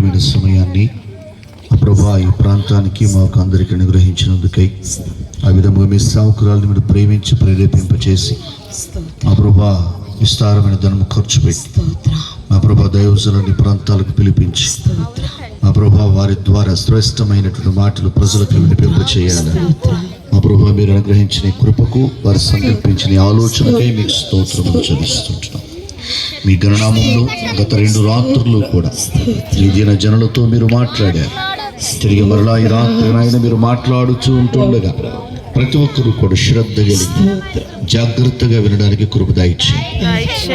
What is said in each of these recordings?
అమూల్యమైన సమయాన్ని ఆ ప్రభా ఈ ప్రాంతానికి మాకు అందరికి అనుగ్రహించినందుకై ఆ విధముగా మీ సావుకురాలను మీరు ప్రేమించి ప్రేరేపింపచేసి మా ప్రభా విస్తారమైన ధనము ఖర్చు పెట్టి మా ప్రభా దైవజనాన్ని ప్రాంతాలకు పిలిపించి మా ప్రభా వారి ద్వారా శ్రేష్టమైనటువంటి మాటలు ప్రజలకు వినిపింపచేయాలి. మా ప్రభా మీరు అనుగ్రహించిన కృపకు వారు సంకల్పించిన ఆలోచనకై మీకు స్తోత్రములు చెల్లిస్తుంటున్నాం మీ గణనామంలో గత రెండు రాత్రులు కూడా ఈ దిన జనులతో మీరు మాట్లాడారు. తిరిగి మరలా ఈ రాత్రి ఆయన మీరు మాట్లాడుతూ ఉంటుండగా ప్రతి ఒక్కరూ కూడా శ్రద్ధ కలిగి జాగ్రత్తగా వినడానికి కృప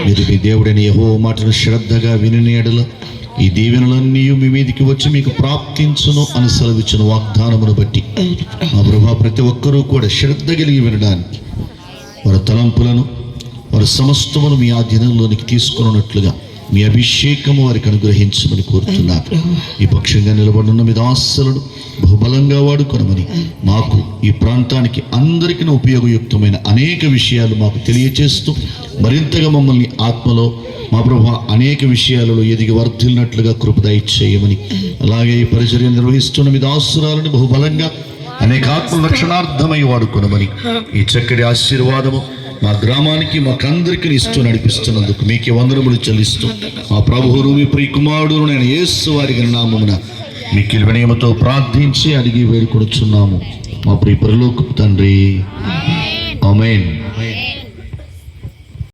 మీరు మీ దేవుడైన యహో మాటను శ్రద్ధగా విని ఈ దీవెనలన్నీ మీ మీదికి వచ్చి మీకు ప్రాప్తించును అని సెలవిచ్చిన వాగ్దానమును బట్టి మా ప్రభా ప్రతి ఒక్కరూ కూడా శ్రద్ధ కలిగి వినడానికి వారి తలంపులను వారి సమస్తమును మీ ఆధీనంలోనికి తీసుకున్నట్లుగా మీ అభిషేకము వారికి అనుగ్రహించమని కోరుతున్నాను. ఈ పక్షంగా నిలబడిన మీ దాసలను బహుబలంగా వాడుకొనమని మాకు ఈ ప్రాంతానికి అందరికీ ఉపయోగయుక్తమైన అనేక విషయాలు మాకు తెలియచేస్తూ మరింతగా మమ్మల్ని ఆత్మలో మా ప్రభా అనేక విషయాలలో ఎదిగి వర్ధిల్లినట్లుగా కృపదయ చేయమని అలాగే ఈ పరిచర్య నిర్వహిస్తున్న మీ దాసురాలను బహుబలంగా అనేక ఆత్మ లక్షణార్థమై వాడుకొనమని ఈ చక్కటి ఆశీర్వాదము మా గ్రామానికి మాకందరికి ఇస్తూ నడిపిస్తున్నందుకు మీకే వందనములు చెల్లిస్తూ మా ప్రభువును మీ ప్రియ కుమారుడు నేను యేసు వారి నామమున మీకు వినయముతో ప్రార్థించి అడిగి వేడుకొనుచున్నాము. మా ప్రియ పరలోకపు తండ్రి. ఆమేన్.